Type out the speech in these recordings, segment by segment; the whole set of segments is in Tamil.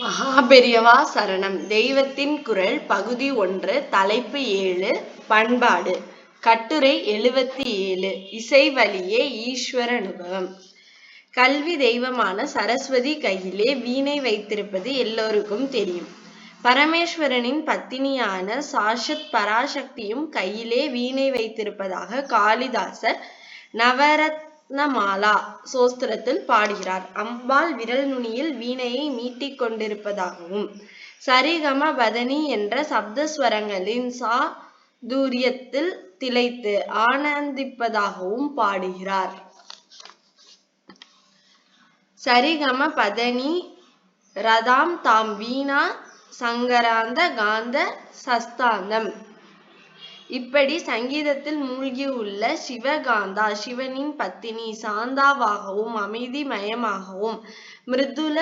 மகாபெரியவா சரணம். தெய்வத்தின் குரல் பகுதி ஒன்று தலைப்பு ஏழு பண்பாடு. கட்டுரை எழுவத்தி ஏழு இசை வழியே ஈஸ்வர அனுபவம். கல்வி தெய்வமான சரஸ்வதி கையிலே வீணை வைத்திருப்பது எல்லோருக்கும் தெரியும். பரமேஸ்வரனின் பத்தினியான சாஷத் பராசக்தியும் கையிலே வீணை வைத்திருப்பதாக காளிதாசர் நவரத் மாலா சோஸ்திரத்தில் பாடுகிறார். அம்பாள் விரல் நுனியில் வீணையை மீட்டிக் கொண்டிருப்பதாகவும் சரிகம பதனி என்ற சப்தஸ்வரங்களின் சா தூரியத்தில் திளைத்து ஆனந்திப்பதாகவும் பாடுகிறார். சரிகம பதனி ரதாம் தாம் வீணா சங்கராந்த காந்த சஸ்தாந்தம் இப்படி சங்கீதத்தில் மூழ்கியுள்ள சிவகாந்தா சிவனின் பத்தினி சாந்தாவாகவும் அமைதிமயமாகவும் மிருதுல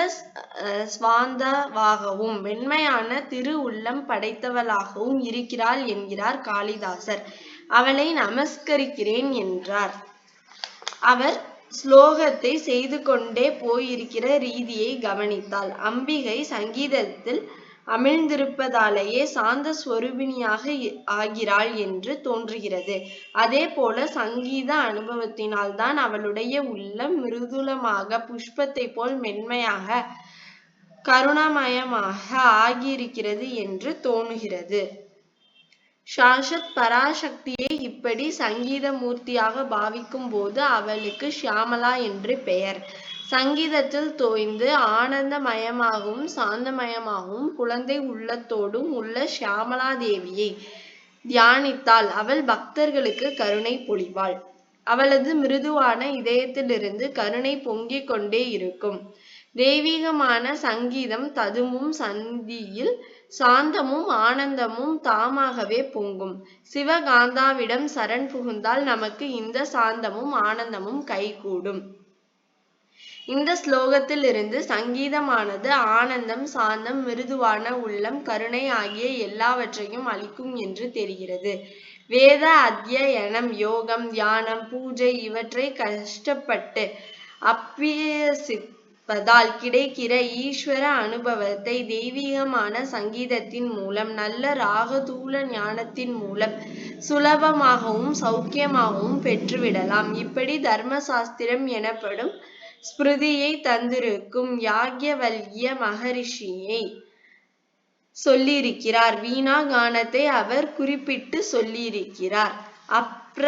ஸ்வாந்தவாகவும் வெண்மையான திரு உள்ளம் படைத்தவளாகவும் இருக்கிறாள் என்கிறார் காளிதாசர். அவளை நமஸ்கரிக்கிறேன் என்றார். அவர் ஸ்லோகத்தை செய்து கொண்டே போயிருக்கிற ரீதியை கவனித்தாள் அம்பிகை சங்கீதத்தில் அமிழ்ந்திருப்பதாலேயே சாந்த ஸ்வரூபிணியாக ஆகிறாள் என்று தோன்றுகிறது. அதே போல சங்கீத அனுபவத்தினால்தான் அவளுடைய உள்ளம் மிருதுலமாக புஷ்பத்தை போல் மென்மையாக கருணாமயமாக ஆகியிருக்கிறது என்று தோணுகிறது. சாஷத் பராசக்தியை இப்படி சங்கீத மூர்த்தியாக பாவிக்கும் போது அவளுக்கு ஷியாமலா என்று பெயர். சங்கீதத்தில் தோய்ந்து ஆனந்தமயமாகவும் சாந்தமயமாகவும் குழந்தை உள்ளத்தோடும் உள்ள ஷியாமலா தேவியை தியானித்தால் அவள் பக்தர்களுக்கு கருணை பொழிவாள். அவளது மிருதுவான இதயத்திலிருந்து கருணை பொங்கிக் கொண்டே இருக்கும். தெய்வீகமான சங்கீதம் ததுமும் சந்தியில் சாந்தமும் ஆனந்தமும் தாமாகவே பொங்கும். சிவகாந்தாவிடம் சரண் புகுந்தால் நமக்கு இந்த சாந்தமும் ஆனந்தமும் கைகூடும். இந்த ஸ்லோகத்தில் இருந்து சங்கீதமானது ஆனந்தம் சாந்தம் மிருதுவான உள்ளம் கருணை ஆகிய எல்லாவற்றையும் அளிக்கும் என்று தெரிகிறது. வேத அத்தியனம் யோகம் தியானம் பூஜை இவற்றை கஷ்டப்பட்டு அப்பியசிப்பதால் கிடைக்கிற ஈஸ்வர அனுபவத்தை தெய்வீகமான சங்கீதத்தின் மூலம் நல்ல ராகதூல ஞானத்தின் மூலம் சுலபமாகவும் சௌக்கியமாகவும் பெற்றுவிடலாம். இப்படி தர்மசாஸ்திரம் எனப்படும் ஸ்மிருதியை தந்திருக்கும் யாக்யவல்ய மகரிஷியை சொல்லியிருக்கிறார். வீணா கானத்தை அவர் குறிப்பிட்டு சொல்லியிருக்கிறார். அப்ர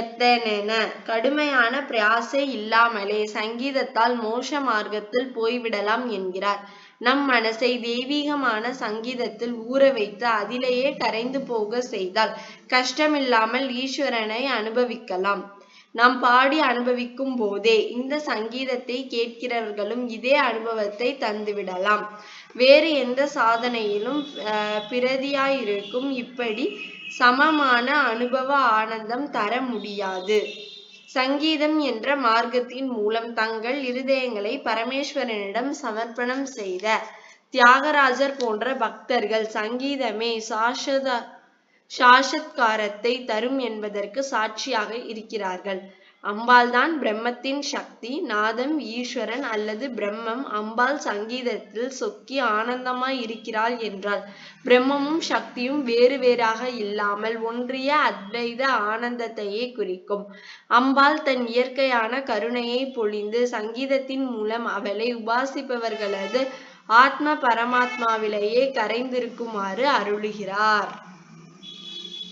எத்தனென கடுமையான பிரயாசை இல்லாமலே சங்கீதத்தால் மோஷ மார்க்கத்தில் போய்விடலாம் என்கிறார். நம் மனசை தெய்வீகமான சங்கீதத்தில் ஊற வைத்து அதிலேயே கரைந்து போக செய்தால் கஷ்டமில்லாமல் ஈஸ்வரனை அனுபவிக்கலாம். நாம் பாடி அனுபவிக்கும் போதே இந்த சங்கீதத்தை கேட்கிறவர்களும் இதே அனுபவத்தை தந்துவிடலாம் வேறு எந்த சாதனையிலும் பிரதியாயிருக்கும் இப்படி சமமான அனுபவ ஆனந்தம் தர முடியாது. சங்கீதம் என்ற மார்க்கத்தின் மூலம் தங்கள் இருதயங்களை பரமேஸ்வரனிடம் சமர்ப்பணம் செய்த தியாகராஜர் போன்ற பக்தர்கள் சங்கீதமே சாஸ்வத சாசத்காரத்தை தரும் என்பதற்கு சாட்சியாக இருக்கிறார்கள். அம்பாள்தான் பிரம்மத்தின் சக்தி நாதம் ஈஸ்வரன் அல்லது பிரம்மம். அம்பாள் சங்கீதத்தில் சொக்கி ஆனந்தமாய் இருக்கிறாள் என்றால் பிரம்மமும் சக்தியும் வேறு வேறாக இல்லாமல் ஒன்றிய அத்வைத ஆனந்தத்தையே குறிக்கும். அம்பாள் தன் இயற்கையான கருணையை பொழிந்து சங்கீதத்தின் மூலம் அவளை உபாசிப்பவர்களது ஆத்ம பரமாத்மாவிலேயே கரைந்திருக்குமாறு அருளுகிறார்.